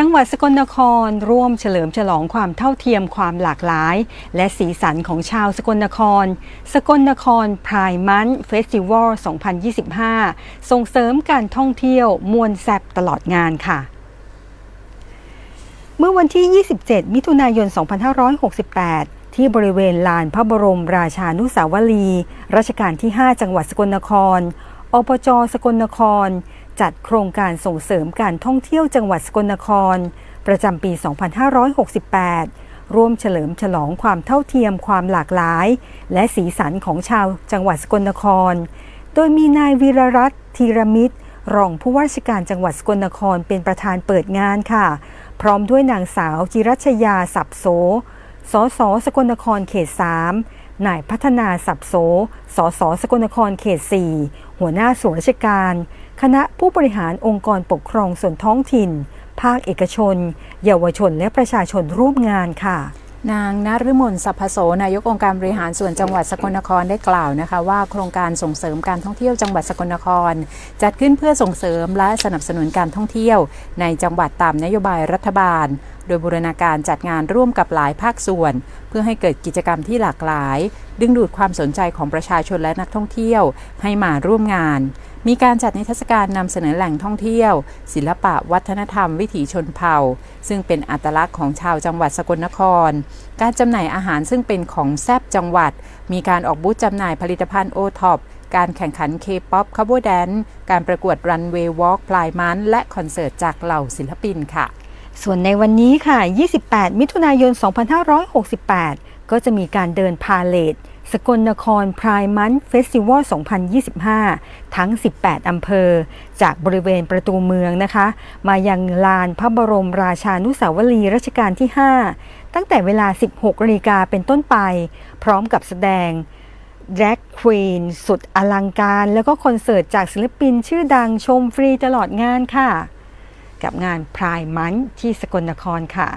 จังหวัดสกลนครร่วมเฉลิมฉลองความเท่าเทียมความหลากหลาย และสีสันของชาวสกลนคร สกลนครพรายมันเฟสติวัล 2025 ส่งเสริมการท่องเที่ยวมวลแซบตลอดงานค่ะเมื่อวันที่ 27 มิถุนายน 2568 ที่บริเวณลานพระบรมราชานุสาวรีย์รัชกาลที่ 5 จังหวัดสกลนคร อปจสกลนคร จัดโครงการส่งเสริมการท่องเที่ยวจังหวัดสกลนคร ประจำปี 2568 ร่วมเฉลิมฉลองความเท่าเทียมความหลากหลาย และสีสันของชาวจังหวัดสกลนคร โดยมีนายวีรรัตน์ธีรมิตรรองผู้ว่าราชการจังหวัดสกลนครเป็นประธานเปิดงานค่ะ พร้อมด้วยนางสาวจิรัชยาสับโสสสสกลนครเขต3 นายพัฒนาสับโสสสสกลนครเขต 4 หัวหน้าส่วนราชการ คณะผู้บริหารองค์กรปกครองส่วนท้องถิ่น ภาคเอกชน เยาวชนและประชาชนร่วมงานค่ะ นางนฤมลสัพพโสนายกองค์การบริหารส่วนจังหวัดสกลนครได้กล่าวนะคะว่าโครงการส่งเสริมการท่องเที่ยวจังหวัดสกลนคร จัดขึ้นเพื่อส่งเสริมและสนับสนุนการท่องเที่ยว ในจังหวัดตามนโยบายรัฐบาล โดยบูรณาการจัดงานร่วมกับหลายภาคส่วน เพื่อให้เกิดกิจกรรมที่หลากหลาย ดึงดูดความสนใจของประชาชนและนักท่องเที่ยวให้มาร่วมงาน มีการจัดนิทรรศการนำเสนอแหล่งท่องเที่ยว ศิลปะวัฒนธรรมวิถีชนเผ่า ซึ่งเป็นอัตลักษณ์ของชาวจังหวัดสกลนคร การจำหน่ายอาหารซึ่งเป็นของแซบจังหวัด มีการออกบูธจำหน่ายผลิตภัณฑ์โอท็อปการแข่งขันเคป๊อปคับ v แดนการประกวดรันเวย์วอล์กพลายมันและคอนเสิร์ตจากเหล่าศิลปินค่ะ ส่วนในวันนี้ค่ะ 28 มิถุนายน 2568 ก็จะมีการเดินพาเลทสกลนครพรายมันเฟสติวัล 2025 ทั้ง 18 อำเภอ จากบริเวณประตูเมืองนะคะ มายังลานพระบรมราชานุสาวรีย์รัชกาลที่ 5 ตั้งแต่เวลา 16นาฬิกาเป็นต้นไป พร้อมกับแสดงแร็กควีนสุดอลังการ แล้วก็คอนเสิร์ตจากศิลปินชื่อดังชมฟรีตลอดงานค่ะ กับงานพรายมันที่สกลนครค่ะ